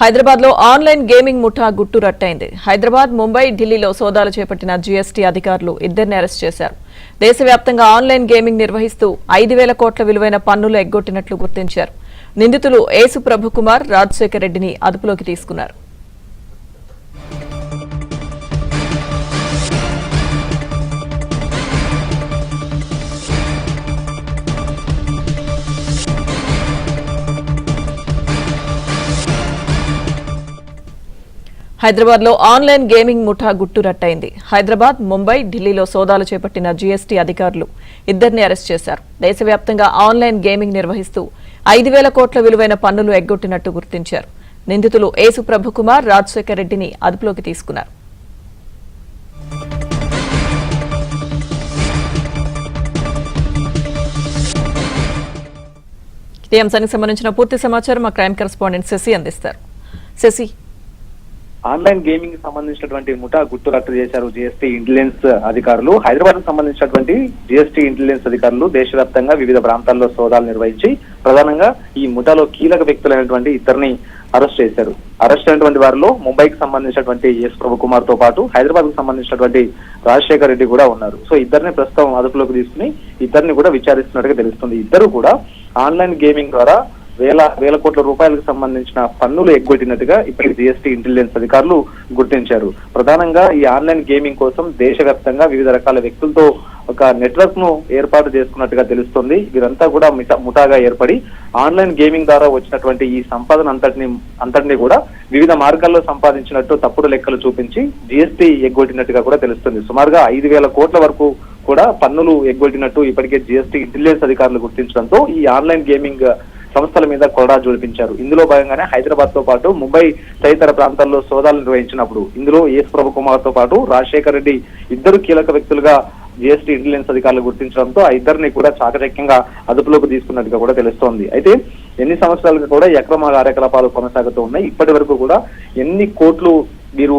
హైదరాబాద్లో online gaming ముఠా గుట్టు రట్టయింది హైదరాబాద్ ముంబై ఢిల్లీలో సోదాలు చేపట్టిన జీఎస్టీ అధికారులు ఇద్దరిని అరెస్ట్ చేశారు. దేశవ్యాప్తంగా ఆన్లైన్ గేమింగ్ నిర్వహిస్తూ ఐదు వేల కోట్ల విలువైన పన్నులు ఎగ్గొట్టినట్లు గుర్తించారు. నిందితులు ఏసు ప్రభుకుమార్ రాజశేఖర్ రెడ్డిని అదుపులోకి తీసుకున్నారు. హైదరాబాద్లో ఆన్లైన్ గేమింగ్ ముఠా గుట్టు రట్టయింది. హైదరాబాద్ ముంబై ఢిల్లీలో సోదాలు చేపట్టిన జీఎస్టీ అధికారులు ఇద్దరిని అరెస్ట్ చేశారు. దేశవ్యాప్తంగా ఆన్లైన్ గేమింగ్ నిర్వహిస్తూ ఐదు వేల కోట్ల విలువైన పన్నులు ఎగ్గొట్టినట్టు గుర్తించారు. నిందితులు ఏసు ప్రభుకుమార్ రాజశేఖర్ రెడ్డిని అదుపులోకి తీసుకున్నారు. ఈ అంశానికి సంబంధించిన పూర్తి సమాచారం మా క్రైమ్ కరెస్పాండెంట్ శశి అందిస్తారు. శశి ఆన్లైన్ గేమింగ్ సంబంధించినటువంటి ముఠా గుర్తు రట్టు చేశారు జిఎస్టీ ఇంటెలిజెన్స్ అధికారులు. హైదరాబాద్కు సంబంధించినటువంటి జిఎస్టీ ఇంటెలిజెన్స్ అధికారులు దేశవ్యాప్తంగా వివిధ ప్రాంతాల్లో సోదాలు నిర్వహించి ప్రధానంగా ఈ ముఠాలో కీలక వ్యక్తులైనటువంటి ఇద్దరిని అరెస్ట్ చేశారు. అరెస్ట్ అయినటువంటి వారిలో ముంబైకి సంబంధించినటువంటి ఎస్ ప్రభు కుమార్తో పాటు హైదరాబాద్కు సంబంధించినటువంటి రాజశేఖర్ రెడ్డి కూడా ఉన్నారు. సో ఇద్దరిని ప్రస్తుతం అదుపులోకి తీసుకుని ఇద్దరిని కూడా విచారిస్తున్నట్టుగా తెలుస్తుంది. ఇద్దరు కూడా ఆన్లైన్ గేమింగ్ ద్వారా వేల వేల కోట్ల రూపాయలకు సంబంధించిన పన్నులు ఎగ్గొట్టినట్టుగా ఇప్పటికి జీఎస్టీ ఇంటెలిజెన్స్ అధికారులు గుర్తించారు. ప్రధానంగా ఈ ఆన్లైన్ గేమింగ్ కోసం దేశవ్యాప్తంగా వివిధ రకాల వ్యక్తులతో ఒక నెట్వర్క్ను ఏర్పాటు చేసుకున్నట్టుగా తెలుస్తుంది. వీరంతా కూడా ముఠాగా ఏర్పడి ఆన్లైన్ గేమింగ్ ద్వారా వచ్చినటువంటి ఈ సంపాదన అంతటిని అంతటిని కూడా వివిధ మార్గాల్లో సంపాదించినట్టు తప్పుడు లెక్కలు చూపించి జీఎస్టీ ఎగ్గొట్టినట్టుగా కూడా తెలుస్తుంది. సుమారుగా ఐదు వేల కోట్ల వరకు కూడా పన్నులు ఎగ్గొట్టినట్టు ఇప్పటికే జీఎస్టీ ఇంటెలిజెన్స్ అధికారులు గుర్తించడంతో ఈ ఆన్లైన్ గేమింగ్ సంస్థల మీద కొరడా జోడిపించారు ఇందులో భాగంగానే హైదరాబాద్తో పాటు ముంబై తదితర ప్రాంతాల్లో సోదాలు నిర్వహించినప్పుడు ఇందులో ఎస్ ప్రభు కుమార్తో పాటు రాజశేఖర్ రెడ్డి ఇద్దరు కీలక వ్యక్తులుగా జిఎస్టీ ఇంటెలిజెన్స్ అధికారులు గుర్తించడంతో ఆ ఇద్దరిని కూడా చాకచక్యంగా అదుపులోకి తీసుకున్నట్టుగా కూడా తెలుస్తోంది. అయితే ఎన్ని సంవత్సరాలుగా కూడా అక్రమ కార్యకలాపాలు కొనసాగుతూ ఉన్నాయి. ఇప్పటి వరకు కూడా ఎన్ని కోట్లు మీరు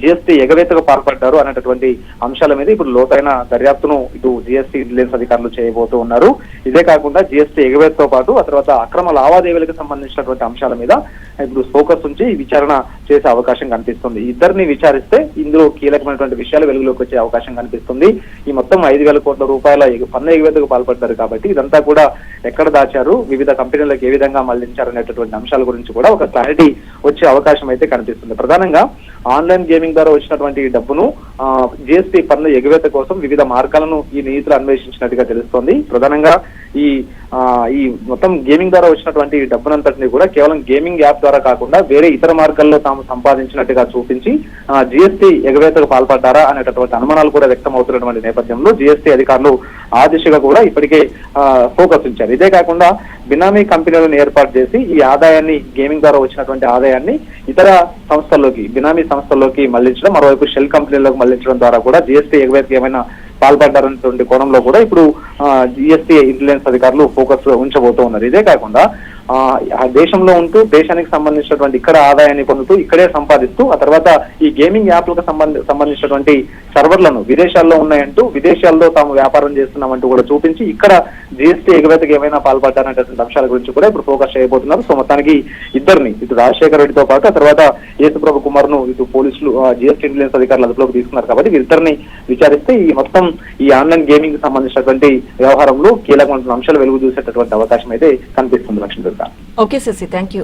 జిఎస్టీ ఎగవేతకు పాల్పడ్డారు అనేటటువంటి అంశాల మీద ఇప్పుడు లోతైన దర్యాప్తును ఇటు జిఎస్టీ ఇంటెలిజెన్స్ అధికారులు చేయబోతూ ఉన్నారు. ఇదే కాకుండా జిఎస్టీ ఎగవేతతో పాటు ఆ తర్వాత అక్రమ లావాదేవీలకు సంబంధించినటువంటి అంశాల మీద ఇప్పుడు ఫోకస్ ఉంచి విచారణ చేసే అవకాశం కనిపిస్తుంది. ఇద్దరిని విచారిస్తే ఇందులో కీలకమైనటువంటి విషయాలు వెలుగులోకి వచ్చే అవకాశం కనిపిస్తుంది. ఈ మొత్తం ఐదు వేల కోట్ల రూపాయల పన్ను ఎగవేతకు పాల్పడ్డారు కాబట్టి ఇదంతా కూడా ఎక్కడ దాచారు వివిధ కంపెనీలకు ఏ విధంగా మళ్ళించారు అనేటటువంటి అంశాల గురించి కూడా ఒక క్లారిటీ వచ్చే అవకాశం అయితే కనిపిస్తుంది. ప్రధానంగా ఆన్లైన్ గేమింగ్ ద్వారా వచ్చినటువంటి డబ్బును జిఎస్టీ పన్ను ఎగవేత కోసం వివిధ మార్గాలను ఈ నిధులు అన్వేషించినట్టుగా తెలుస్తోంది. ప్రధానంగా ఈ ఈ మొత్తం గేమింగ్ ద్వారా వచ్చినటువంటి డబ్బునంతటిని కూడా కేవలం గేమింగ్ యాప్ ద్వారా కాకుండా వేరే ఇతర మార్గాల్లో తాము సంపాదించినట్టుగా చూపించి జిఎస్టీ ఎగవేతకు పాల్పడ్డారా అనేటటువంటి అనుమానాలు కూడా వ్యక్తం అవుతున్నటువంటి నేపథ్యంలో జిఎస్టీ అధికారులు ఆ దిశగా కూడా ఇప్పటికే ఫోకస్ ఉంచారు. ఇదే కాకుండా బినామీ కంపెనీలను ఏర్పాటు చేసి ఈ ఆదాయాన్ని గేమింగ్ ద్వారా వచ్చినటువంటి ఆదాయాన్ని ఇతర సంస్థల్లోకి బినామీ సంస్థల్లోకి మళ్ళించడం మరోవైపు షెల్ కంపెనీలకు మళ్ళించడం ద్వారా కూడా జిఎస్టీ ఎగవేతకి ఏమైనా పాల్పడ్డారనేటువంటి కోణంలో కూడా ఇప్పుడు జిఎస్టీ ఇంటెలిజెన్స్ అధికారులు ఫోకస్ ఉంచబోతూ ఉన్నారు. ఇదే కాకుండా ఆ, దేశంలో ఉంటూ దేశానికి సంబంధించినటువంటి ఇక్కడ ఆదాయాన్ని పొందుతూ ఇక్కడే సంపాదిస్తూ ఆ తర్వాత ఈ గేమింగ్ యాప్లకు సంబంధ సంబంధించినటువంటి సర్వర్లను విదేశాల్లో ఉన్నాయంటూ విదేశాల్లో తాము వ్యాపారం చేస్తున్నామంటూ కూడా చూపించి ఇక్కడ జిఎస్టీ ఎగవేతకు ఏమైనా పాల్పడ్డారనేటువంటి అంశాల గురించి కూడా ఇప్పుడు ఫోకస్ చేయబోతున్నారు. సో మొత్తానికి ఇద్దరిని ఇటు రాజశేఖర రెడ్డితో పాటు ఆ తర్వాత యేసుప్రభు కుమార్ను ఇటు పోలీసులు జిఎస్టీ ఇంటెలిజెన్స్ అధికారులు అదుపులోకి తీసుకున్నారు కాబట్టి వీరిద్దరిని విచారిస్తే ఈ మొత్తం ఈ ఆన్లైన్ గేమింగ్కి సంబంధించినటువంటి వ్యవహారంలో కీలకమైన అంశాలు వెలుగు చూసేటటువంటి అవకాశం అయితే కనిపిస్తుంది Lakshmi okay Shashi thank you